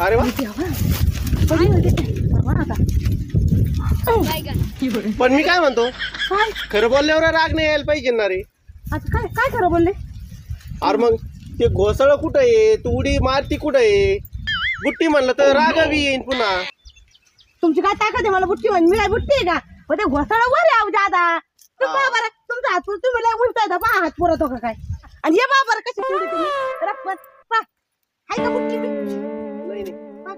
अरे वा. पण मी काय म्हणतो? काय खरं बोलल्यावर राग नाही यायला पाहिजे ना रे. आता काय काय खरं बोलले अरे मग ते घोसळ कुठं आहे? तू उडी मारती कुठं आहे? बुट्टी म्हणलं तर राग बी येईन पुन्हा. तुमची काय ताकद आहे? मला बुट्टी म्हणजे मी काय बुट्टी आहे का? हो ते घोसाळा वर आहे अहो दादा. तू हा. पहा बरं तुमचा हात पुरतो तुम्ही लय पहा हात. पुरवतो का काय? आणि हे पहा बरं कशी सोडी तुम्ही? रप्पत. पहा हाय का बुट्टी?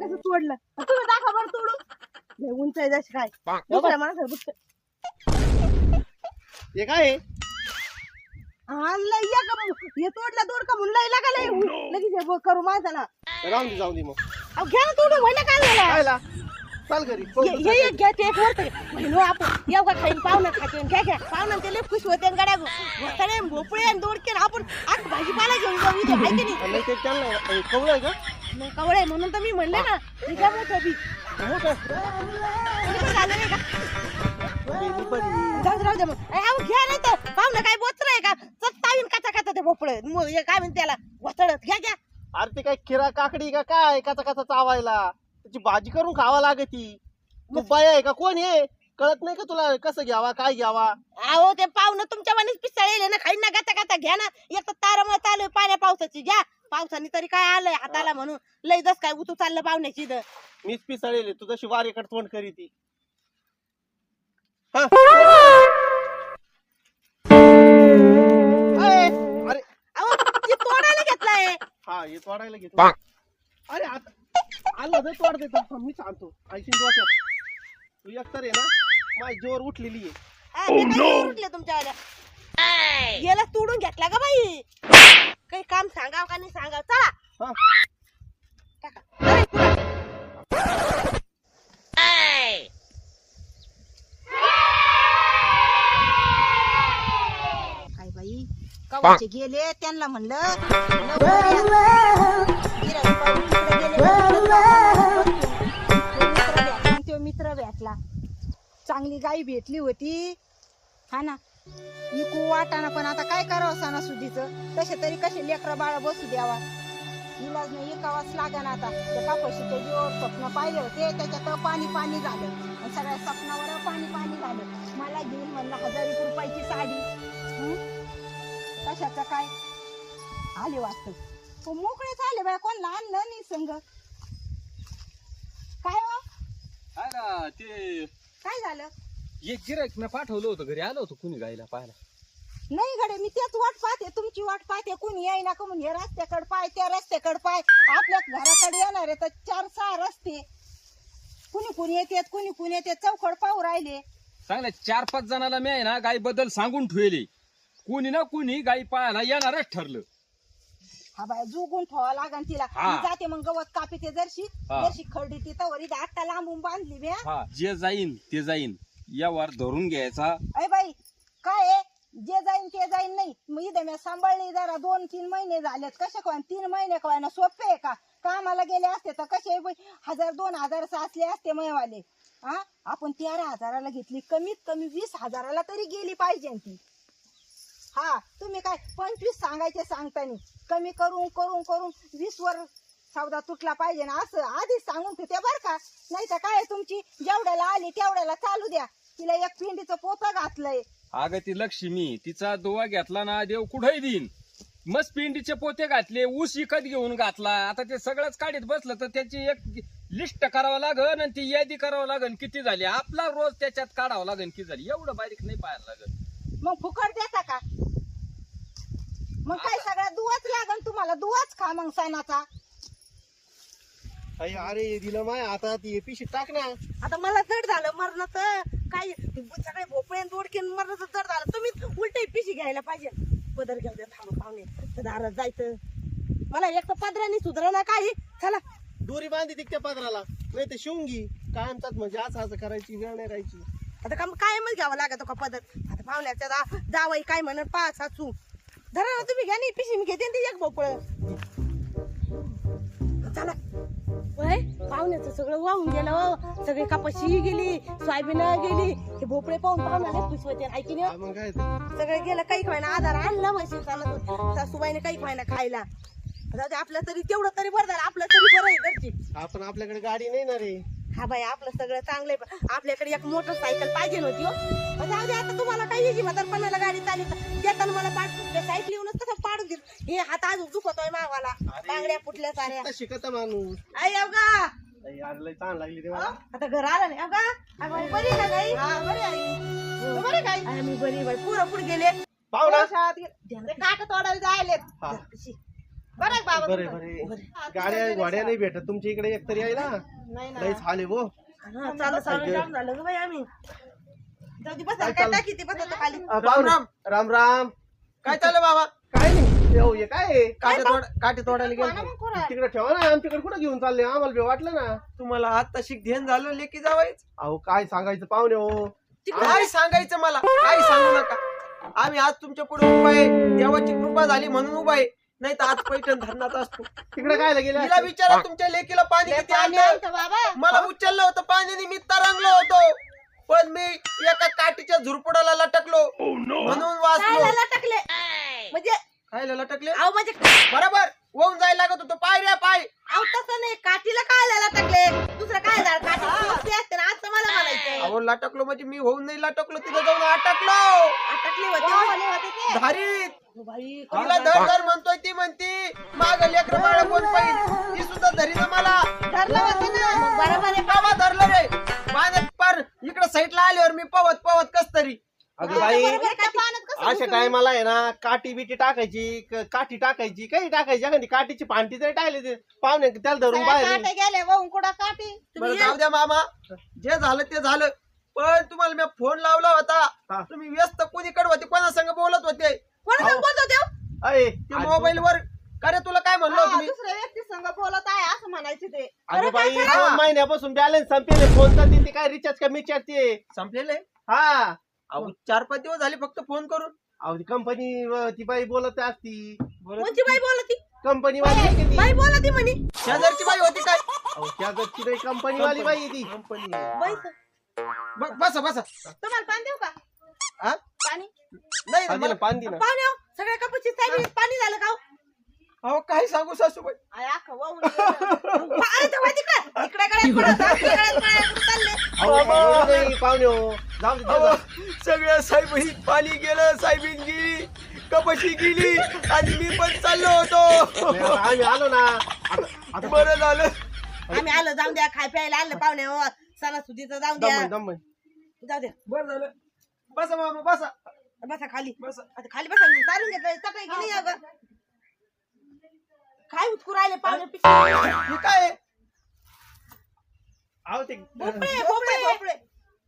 कसं आणि तुम्ही दाखवा बरं तोडून उंच आहे जशी काय. दुसऱ्या माणसाला बुट्ट हे काय? आणलं या का मग? हे तोडलं दोड का म्हणून लय लागा लय. लगेच हे करू माणसाला. राहून दे जाऊन दे मग. अहो घ्या ना तोडून व्हायला काय झालं? कायला चाल घरी. हे हे एक घ्या ते एक वरतं. आपण येऊ का खाईन पाहुणा खाते घ्या घ्या. पाहुणा ते लय खुश होते आणि गड्या घोसाळे भोपळे आणि दोडके आणि आपण आठ भाजीपाला घेऊन जाऊ इथे आहे की नाही? नाही ते त्यांना कवळ आहे का? कवळे म्हणून तर मी म्हणले ना हे घ्या मोठं बी हे ते. जाऊ दे, राहू दे मग. अहो घ्या नाही तर. पाहुणा काय बोचर आहे का? चत्तावीन काचा काचा ते भोपळे. हे काय म्हणते त्याला? घ्या घ्या. अरे ते काय खिरा काकडी का काय? काचा काचा चावायला. त्याची भाजी करून खावा लागती तू. बाय आहे का? कोण आहे कळत नाही का तुला? कसं घ्यावा? काय घ्यावा? अहो ते पाहुणं तुमच्या मनीच पिसाळले ना? खाईन ना गाता गाता घ्या ना. एक तर तार मत आलोय पाण्या पावसाची. घ्या. पावसाने तरी काय आलंय हाताला म्हणून? लय जस काय उतू चाललं पाहुण्याची इथं. मीच पिसाळलेली तू जशी वारेकडे तोंड करी ती हा. अय, अरे. अहो ती तोडायला घेतलाय. हा हे तोडायला घेतो अरे आता आलं तर तोड देतो. मी सांगतो. ऐशीन डोक्यात. तू एकतर आहे ना माझी जोर उठलेली आहे. हा, ते काय उठले तुमच्या वाल्या याला तोडून घेतला का बाई? गेले त्यांना म्हणलं लवकर या. गिऱ्हाईक पाहून तिकडे गेले. तो मित्र भेटला, तो मित्र भेटला चांगली गाई भेटली होती. हा ना. इकू वाटाना पण आता काय करावं सणासुदीचं? तसे तरी कसे लेकरं बाळा बसू द्यावा? इलाज नाही इकावाच लागन आता. त्या कापशीच्या जीवावर स्वप्न पाहिले होते त्याच्यात पाणी पाणी झालं. आणि सगळ्या स्वप्नावर पाणी पाणी झालं. मला घेऊन म्हणलं हजार एक रुपयाची साडी. हं? कशाचं काय? आले वाटत तो मोकळेच आले बाय कोण लहान नाही संग. काय हो? काय ना ते काय झालं? एक गिरायक मी पाठवलं होतं घरी आलं होतं कुणी गायला पाहायला. नाही गडे मी तेच वाट पाहते तुमची वाट पाहते कोणी येईना का म्हणून. हे रस्त्याकडे पाय त्या रस्त्याकडे पाय. आपल्या घराकडे येणार आहे तर चार सहा रस्ते. कुणी कुणी येतात कुणी कुणी येते चौकड पाहू राहिले. चांगल्या चार पाच जणाला मी आहे ना गाई बद्दल सांगून ठेवले. कुणी ना कुणी गाई पाहायला येणारच ठरलं. हा बाय जुगून ठेवा लागन तिला. हा. मी जाते मग गवत कापी ते जरशी. हा. जरशी खरडी ती तवरी आत्ता लांबून बांधली बे हा जे जाईन ते जाईन. यावर धरून घ्यायचा. अय बाई काय आहे? जे जाईन ते जाईन नाही. मग इथे मी सांभाळली जरा दोन तीन महिने झालेत. कसे काय तीन महिने काय ना सोपे आहे का? कामाला गेले असते तर कसे बाई? हजार दोन हजार असले असते मयवाले. हा आपण तेरा हजाराला घेतली. कमीत कमी वीस हजाराला तरी गेली पाहिजे ती. हा तुम्ही काय पंचवीस सांगायचे सांगतानी. कमी करून करून करून वीस वर सौदा तुटला पाहिजे ना असं आधीच सांगून ठेवते बर का. नाही तर काय तुमची? जेवढ्याला आली तेवढ्याला चालू द्या. तिला एक पिंडीचं पोतं घातलंय. अगं ती लक्ष्मी तिचा दुवा घेतला ना देव कुठेही देईन. मस्त पिंडीचे पोते घातले ऊस विकत घेऊन घातला. आता ते सगळंच काढीत बसलं तर त्याची एक लिस्ट करावं लागन आणि ती यादी करावं लागन. किती झाली? आपला रोज त्याच्यात काढावं लागन किती झाली? एवढं बारीक नाही पाहायला लागन मग फुकट देता का? मग काय सगळा दुवाच लागन तुम्हाला? दुवाच खा मग सणाचा. अय, अरे दिलं माय आता ती पिशी टाक ना. आता मला जड झालं मरणाचं. काय ते सगळे भोपळे दोडके मरणाचं जड झालं. तुम्ही उलट पिशी घ्यायला पाहिजे. पदर घेऊ द्या थांब पाहुणे. तर दारात जायचं. मला एक तर पदराने सुधरा ना काही. चला. दोरी बांधी ती त्या पदराला. नाही तर शिवंगी कायमचाच म्हणजे असं असं करायची वेळ नाही राहायची. आता काम कायमच घ्यावं लागत का पदर? आता पाहुण्याच्या जा जावई काय म्हणत पाच सासू. धरा ना तुम्ही घ्या नाही पिशी मी घेते ती एक भोपळ. चला. वय पाहुण्याचं सगळं वाहून गेलं हो. सगळी कपाशी गेली सोयाबीन गेली. हे भोपळे पाहून पाहुण्याला खुश होते ऐकी नाही? मग काय ते? सगळं गेलं काही खायना आधार आणला म्हशी चालत. सासूबाईने काही खायना खायला. जाऊ दे आपलं तरी तेवढं तरी बरं झालं आपलं तरी बरं आहे घरची. आपण आपल्याकडे गाडी नाही ना रे हा बाई आपलं सगळं चांगलंय आपल्याकडे एक मोटरसायकल पाहिजे नव्हती हो. जाऊ दे आता तुम्हाला काही यायची म्हातारपणाला गाडी चालली देताना मला पाठ सायकल येऊनच कसं पाडू दे हे हात अजून दुखतोय मावाला. बांगड्या फुटल्या साऱ्या. आता शिकत माणूस. आई लागली रे मला आता घर आलं नाही अगं बरी का बरी आई? बरी मी बरी बाई. पुरं पुढे गेले. पाहुणा काट तोडायला जायले हा. बरं आहे बाबा बरे बरे गाड्या घोड्या नाही भेटत. तुमच्या इकडे एकतरी आहे ना? नाही ना. हो हा, जाम झालं ग बाई आम्ही. जाऊ दे बस काय टाकी ती बस आता खाली. राम राम. राम राम. काय चाललं बाबा? काय नाही. येऊ काय आहे? काटे तोड काटे तोडायला गेलो मग कोणा? तिकडे ठेवा ना. आमच्याकडे कुठं घेऊन चालले? आम्हाला बी वाटलं ना. तुम्हाला आता शिक ध्यान झालं लेकी जावायच. अहो काय सांगायचं पाहुणे हो? काय सांगायचं मला? काय सांगू नका. आम्ही आज तुमच्यापुढे उभा आहे. देवाची कृपा झाली म्हणून उभा आहे. नाही तर आज पैठण धरणात असतो. तिकडे काय गेले तिला विचारा तुमच्या लेकीला पाणी किती पाणी बाबा. मला उचललं होतं पाण्याने मी तरंगलो होतो. पण मी एका काठीच्या झुरपुडाला लटकलो. म्हणून वाचलो. लटकले. म्हणजे काय लटकले? अहो म्हणजे बरोबर. होऊन जायला लागत होतो. पाय रे पाय. अहो तसं नाही. काठीला काय लटकले. दुसरं काय झालं? काठी मोठी असते ना असं मला म्हणायचं अहो लटकलो म्हणजे मी होऊन नाही लटकलो तिथे जाऊन अटकलो. अटकले होते. धारीत. बाई तिला धर धर म्हणतोय ती म्हणती? माग लेकर बाळ कोण पाहिजे? ती सुद्धा धरी ना मला. धरलं होते ना. मग बरोबर आहे. बाबा धरलं रे. पाण्यात पार इकडे साईडला आल्यावर मी पवत पवत कस तरी अगं बाई बरोबर आहे, काठी पाण्यात कसं अशा टायमाला आहे ना काठी बिटी टाकायची क- काठी टाकायची काही टाकायची. एखादी काठीची पांठी जरी टाकली ते. पाहुणे त्याला धरून बाहेर. काटे गेले. वाहून कुठं काठी? बरं तुम्ही जाऊ द्या मामा. जे झालं ते झालं. पण तुम्हाला मी फोन लावला हा. होता तुम्ही व्यस्त कोणीकडे होते? कोणा संग बोलत होते? कोणाला बोलतो देव अय, ते मोबाईल वर अरे तुला काय म्हणलो हा, तुम्ही दुसऱ्या व्यक्ती संग बोलत आहे असं म्हणायचे ते. अगं बाई करा? दोन महिन्यापासून बॅलन्स संपेल फोन ते काय रिचार्ज का रिचार्ज ते? संपलेले? हा. अहो चार पाच दिवस झाले फक्त फोन करून. अहो ती कंपनी ती बाई बोलत असती. कोणची बाई बोलती? कंपनी वाली आहे का ती. बाई बोलती म्हणे. शेजारची बाई होती काय? कंपनी वाली बाई आहे ती. कंपनी बाई ब- बसा बसा. तुम्हाला पाणी देऊ का? हा? पाणी? नाही हा, ना, मला- पाणी दे ना पाणी हो. सगळ्या कपाची सायबी पाणी झालं का हो? अहो काय सांगू सासूबाई? आय, अख्खं वाहून गेलं. इकडे चालले. पाहुणे हो. जाऊ दे, अहो, जाऊ दे. सगळ्या साहेबीत पाणी गेलं साहेबीन गेली कपशी गेली आणि मी पण चाललो होतो. नाही, आता आम्ही आलो ना. आता आता बरं झालं. आम्ही आलो जाऊन द्या खाय प्यायला आलं पाहुणे हो. सणासुदीचं जाऊन द्या. दम दम जाऊ द्या. बरं झालं. बसा मामा बसा. बसा खाली. बसा. आता खाली बसा चालून घेतलं चटई गेली अगं. काय उचकू राहिले पाहुणे? हे काय आहे? अहो ते भोपळे भोपळे. भोपळे.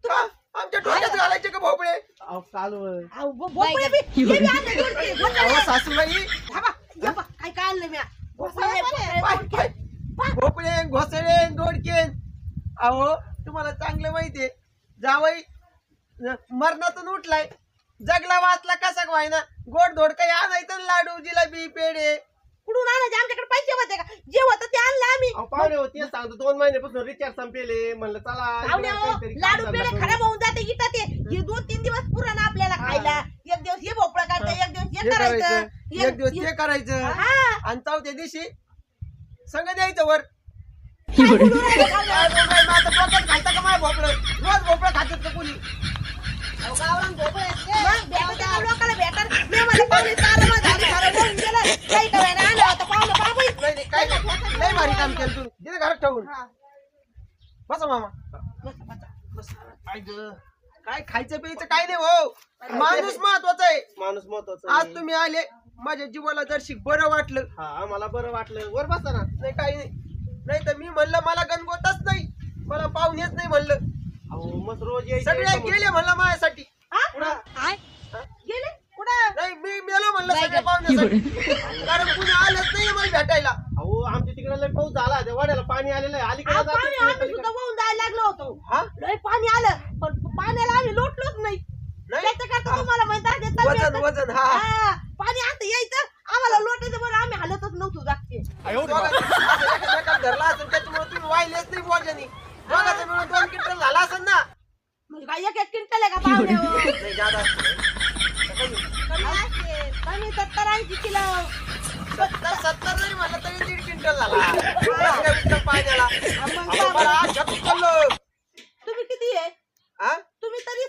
का? आमच्या डोक्यात घालायचे का भोपळे? अहो. अहो, भो- भोपळे बी हे बी आणले दोडके, भोपळे. अहो सासूबाई थांबा, थांबा, काय काय आणलं म्या भोपळे, भोपळे, पाय, भोपळे. पाय. भोपळे घोसळे दोडके अहो तुम्हाला चांगलं माहितीये जावई न- मरणातून उठलाय. जगला वाचला कसा व्हायना गोड धोड काही आणायचं ना लाडू जिलेबी पेढे. कुठून आणायचे? आमच्याकडे पैसे होते का? जे होतं ते आणलं आम्ही. अहो पाहुणे हो तेच सांगतो. दोन महिन्यापासून रिचार्ज संपेले. म्हणलं चला पाहुणे इकडे हो, काहीतरी लाडू काम पेढे खराब होऊन जाते इथं ते. हे दोन तीन दिवस पुरण आपल्याला खायला. एक दिवस हे भोपळा काढतं एक दिवस हे हे करायचं. करायचं. एक दिवस ते करायचं. हा. आणि चौथ्या दिवशी संग द्यायचं वर. काय बोलू राहिले? पाहुणे? काय बोलताय, मग आता डोक्यात घालता का माय भोपळं? रोज भोपळं खातात का कोणी? मी पाहुणे चारा काही नाही काय नाही भारी काम केलं तू दिलं घरात ठेवून बसा मामा काय ग? काय खायचं प्यायचं काय नाही हो माणूस महत्त्वाचा आहे माणूस महत्त्वाचा आज तुम्ही आले माझ्या जीवाला जर बरं वाटलं हा आम्हाला बरं वाटलं वर बसा ना नाही काही नाही नाही तर मी म्हणलं मला गणगोतच नाही मला पाहुणेच नाही म्हणलं अहो मस्त रोज यायचे सगळे गेले म्हणलं माझ्यासाठी. हा? गेले? कुठं? नाही मी मेलो म्हणलं सगळ्या पाहुण्यासाठी. कारण कुणी आलंच नाही मला भेटायला. अहो आमच्या तिकडे लय पाऊस झाला. त्या वाड्याला पाणी आलेलं आहे. अलीकडे अहो, पाणी आम्ही. सुद्धा वाहून जायला लागलो होतो. हा? लय पाणी आलं पण पाण्याला आम्ही लोटलोच नाही. नाही. त्याच्याकरता तुम्हाला माहीत आहे? ते वजन तब्येत- वजन हा. हा, थोडी कमी सत्तर ऐंशी किलो सत्तर सत्तर जरी म्हणलं तरी दीड क्विंटल झाला पाहिजेला तुम्ही किती आहे? तुम्ही तरी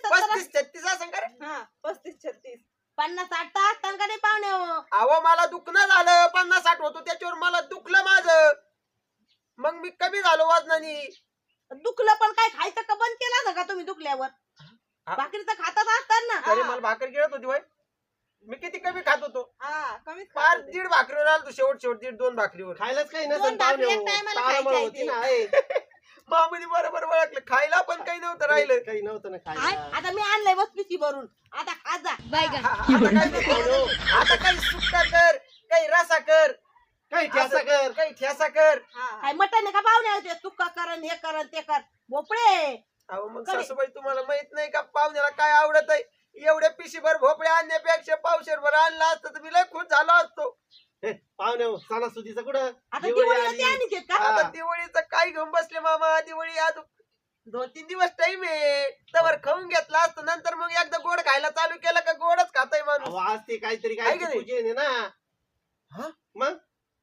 छत्तीस असं का हा पस्तीस छत्तीस. पन्नास साठ तर असताना का नाही पाहुणे हो. अहो मला दुखणं झालं. पन्नास साठ होतो. त्याच्यावर मला दुखलं माझं. मग मी कमी झालो वजनानी. दुखलं पण काय? खायचं का बंद केला ना का तुम्ही दुखल्यावर? हा. भाकरी तर खातात असताना. अरे मला भाकर गिळत होती वय मी किती कमी खात होतो. हा कमीच खात होते. दीड भाकरीवर आलो तू शेवट शेवट दीड दोन भाकरीवर. खायलाच काही दोन नसेल भाकरी एक खायच्या होती. ना. मामुली बरोबर ओळखलं. खायला पण काही नव्हतं राहिलं. काही नव्हतं ना? खायला. आता मी आणलंय बस पिशी भरून. आता खा जा हा- आता काय नको. आता काही सुक्का कर काही रसा कर. काही ठेसा कर. काही ठेसा कर. काय मटण का पाहुणे? होते तुक्का करन हे करन ते कर. भोपळे. अहो मग. सासूबाई तुम्हाला माहीत नाही का पाहुण्याला काय आवडत आहे एवढ्या पिशीभर भोपळे आणण्यापेक्षा पावशेरभर आणला असतं तर मी लय खुश झालो असतो हे, पाहुणे सणासुदीचं कुठं आता दिवाळी दिवाळीला आली. ते आणीत का हा. आता दिवाळीचं काय घेऊन बसले मामा दिवाळी आज दोन तीन दिवस टाइम आहे तवर खाऊन घेतला असतं नंतर मग एकदा गोड खायला चालू केलं का गोडच खाताय माणूस अहो, आज ते काहीतरी आहे काय का नाही? पूजन आहे ना हा? मग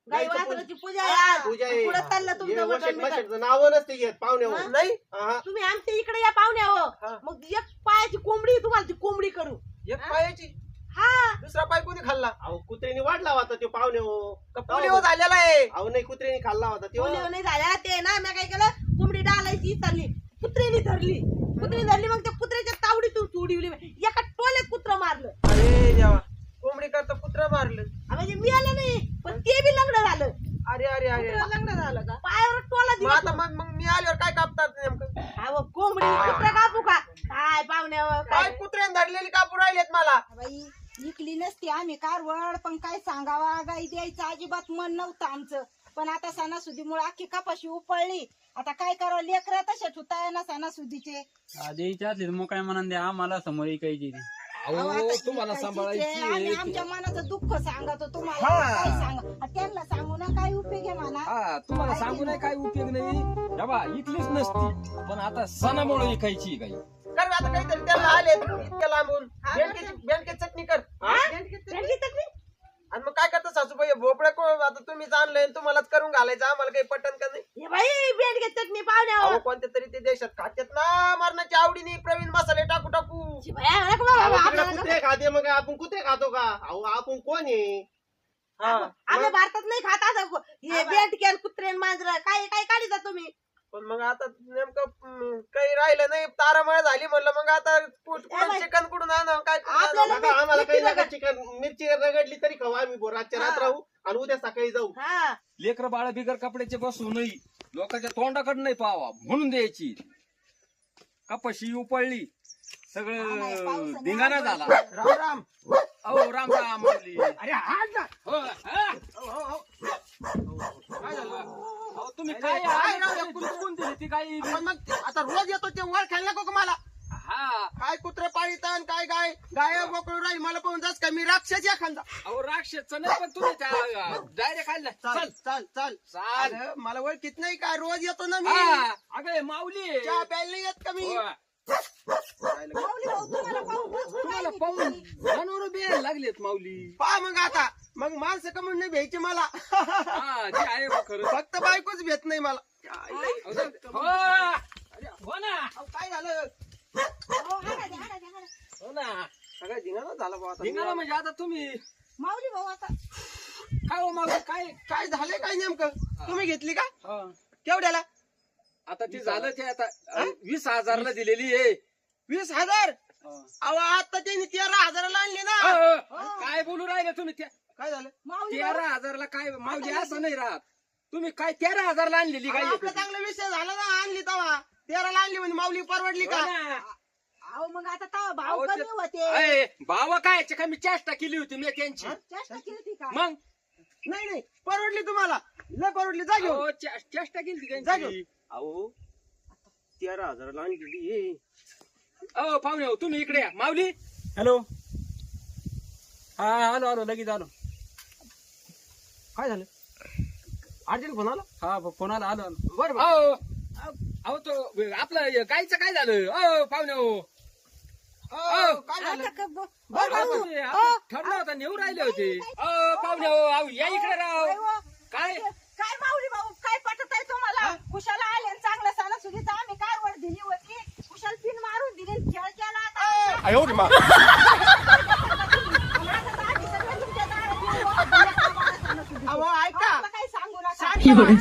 गाई गाईचं वासराची पूजा आहे आज. पूजा आहे. पुढं चाललं तुमचं वशट मटण बिटण. मशटचं नाव नसते घेत पाहुणे? नाही हा. तुम्ही आमच्या इकडे या पाहुण्या हो. हा. मग एक पायाची कोंबडी तुम्हाला ती कोंबडी करू. एक हा? पायाची? हा. दुसरा पाय कोणी खाल्ला? अहो कुत्र्याने वाढला होता तो पाहुणे हो पोलिओ झालेला आहे? अहो नाही कुत्र्याने खाल्ला होता तो. नाही झाल्या ते ना मी काय केलं? कोंबडी डालायची चालली कुत्र्याने धरली. कुत्रीने धरली मग त्या कुत्र्याच्या तावडीतून सोडवली एका टोल्यात कुत्र मारलं अरे देवा कोंबडी करता कुत्रा मारलं हा, म्हणजे मी आलं नाही पण ते बी लग्न झालं अरे अरे अरे कुत्रं लग्न झालं का पायावर टोला मग दिला आता मग मग मी आल्यावर काय कापतात नेमकं हा, मग कोंबडी कुत्रा कापू का काय पाहुण्यावर काय काय कुत्र्याने धरलेली कापूर राहिलेत मला बाई इकली नसती आम्ही कारवड पण काय सांगावा गाई द्यायचं अजिबात मन नव्हतं आमचं पण आता कपाशी उपळली. आता काय करावं? लेकर तशा ठुताय ना सणासुदीचे तर मग काय आम्हाला समोर ऐकायची ती. अहो, अहो आता तुम्हाला सांभाळायची आहे. आम्ही आहे. आमच्या मनाचं दुःख सांगतो तुम्हाला हा. काय सांगा? त्यांना सांगू ना काय उपयोग आहे म्हणा हा तुम्हाला सांगू नाही काय उपयोग नाही? बाबा इकलीच नसती. पण आता सणामुळे विकायची काही. कर आता काहीतरी त्याला आले इतक्या लांबून. बेंडकेची बेंडके चटणी कर. त्यांची तकलीफ? आणि मग काय करता सासूबाई? भोपळा कोण आता तुम्हीच आणलंय आणि तुम्हालाच करून घालायचं. आम्हाला काही पटन का नाही? हे बाई बेडगे चटणी पाहुण्यावर. अहो कोणत्या तरी ते देशात खात्यात ना मरणाच्या आवडीने प्रवीण मसाले टाकू टाकू. बाया, म्हणा का बाबा, अहो, तिकडे आपल्याला कुत्रे खाते मग? आपण कुत्रे खातो का? अहो आपण कोण आहे? हा. आम्ही मग- भारतात नाही खात असं हे बेडके कुत्रे मांजर काय काय काढिता तुम्ही? पण मग आता नेमकं काही राहिलं नाही तारामळ झाली म्हणलं मग आता कुठ- कुठून. चिकन कुठून आणा काय कुठून आपल्याला- आम्हाला काही मिरची नका चिकन मिरची रगडली तरी खाऊ आम्ही बो- रातच्या रात. राहू आणि उद्या सकाळी जाऊ हा लेकर बाळ बिगर कपड्याचे बसू नाही लोकांच्या तोंडाकडे नाही पावा म्हणून द्यायची कपाशी उपळली हा नाही, सगळं पावसाने धिंगाणा झाला राम राम अहो राम राम. अरे हा. हो, हा? हो, हो, हो. काय झालं? अहो, तुम्ही अरे, काय काय दिली ती काही पण मग ते- आता रोज येतो ते वर खायला नको का मला? हा. काय कुत्र पाळीतान काय गाय? गाय बोकळू राहील मला पाहून जास का मी राक्षस एखादा अहो राक्षसचं नाही पण तुम्ही डायरेक्ट खाल्लं चाल चल. चाल चाल. चाल. अरे, मला ओळखीत नाही काय रोज येतो ना मी. हा. अगं माऊली. आहे. चहा प्यायला नाही येत का मी? हो. माऊली भाऊ, तुम्हाला पाहून तुम्हाला काय पाहून नाही जनावर बियायला लागलेत माऊली. पहा मग आता. मग माणसं कमून नाही भ्यायचे मला? हा ते आहे बा खरं. फक्त बायकोच भेट नाही मला. अहो, जाऊ दे. हो. अरे, हो ना. अहो, काय झालं? हो. हो ना. सगळं धिंगाणा झाला बुवा आता. धिंगाणा म्हणजे आता तुम्ही माऊली भाऊ आता. काय हो माऊली? काय काय झालंय काय नेमकं? तुम्ही घेतली का? हा. केवढ्याला? आता ते झालं ते आता वीस हजारला दिलेली आहे. वीस हजार? हा. अहो आता त्यांनी तेरा हजाराला आणले ना. काय बोलू राहिले तुम्ही? त्या- काय झालं? माऊली तेरा हजारला काय माऊली असं नाही राहत. तुम्ही काय तेरा हजारला आणलेली काय आपला चांगला विषय झाला ना आणली तवा तेराला आणली म्हणजे माऊली परवडली का? अहो मग आता तवा भाव कमी होते. भावा काय? काय मी चेष्टा केली होती मी त्यांची. चेष्टा केली होती का? मग? नाही नाही. परवडली तुम्हाला. लय परवडली. जा घेऊन. अहो, चे- चेष्टा केली होती जा त्यांची. घेऊन. अहो तेरा हजाराला आणली अहो पाहुणे हो, तुम्ही इकडे या. माऊली हॅलो. हा आलो आलो लगेच आलो. काय झालं? अर्जंट फोन आला? हा फोन आला बरं बरं. अहो अहो तो आपलं गायचं काय झालं? अहो पाहुणे हो अहो, काय झालं? ठरलं होतं नेऊ राहिले होते. अहो पाहुणे हो अहो, या इकडे राव काय? काय काय माऊली भाऊ काय पटत आहे तुम्हाला? कुशाला आले आणि चांगल्या सणासुदीचा आम्ही कारवड दिली होती. कुशाल पिन मारून दिली खेळ केला आता. 有人。